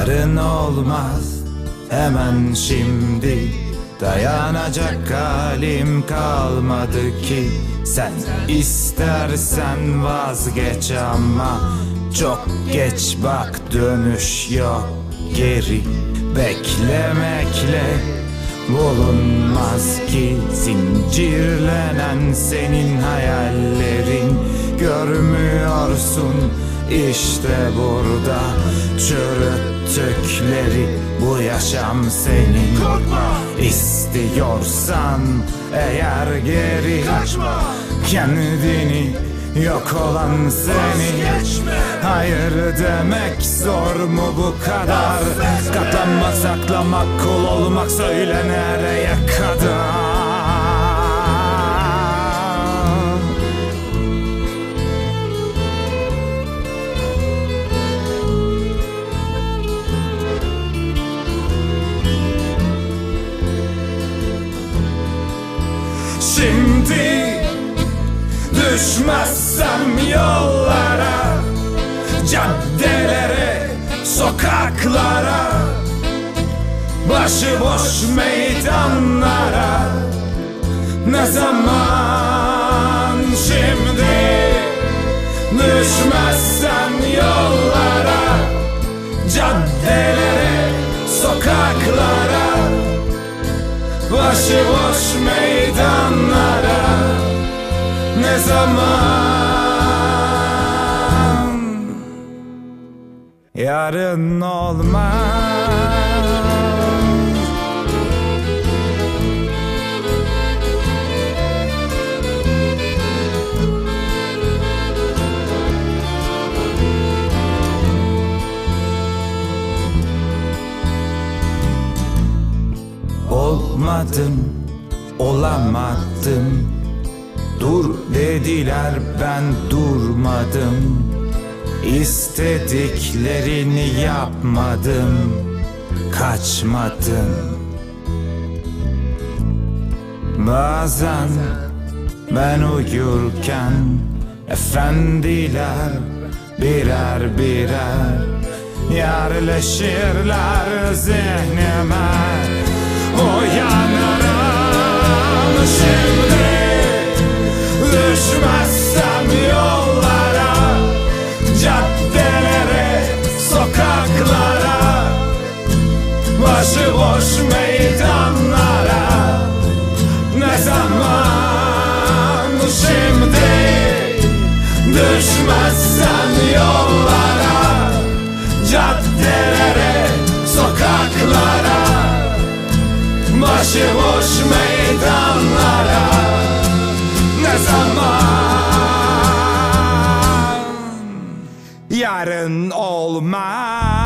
Yarın olmaz. Hemen şimdi Dayanacak halim kalmadı ki. Sen istersen vazgeç ama Çok geç bak dönüş yok geri. Beklemekle bulunmaz ki Zincirlenen senin hayallerin. Görmüyorsun işte burada Çürüttükleri bu yaşam senin. İstiyorsan eğer geri Kaçma! Kendini yok olan seni. Hayır demek zor mu bu kadar? Katlanmak saklamak kul olmak söyle nereye kadar düşmezsem yollara Caddelere, sokaklara Başıboş meydanlara Ne zaman şimdi? Düşmezsem yollara Caddelere, sokaklara Başıboş meydanlara Ne zaman? Yarın olmaz. Olmadım, olamadım Dur dediler ben durmadım. İstediklerini yapmadım Kaçmadım. Bazen ben uyurken Efendiler birer birer Yerleşirler zihnime. Uyanırım Başıboş meydanlara. Ne zaman şimdi? Düşmezsem yollara Caddelere, sokaklara. Başıboş meydanlara. Ne zaman? Yarın olmaz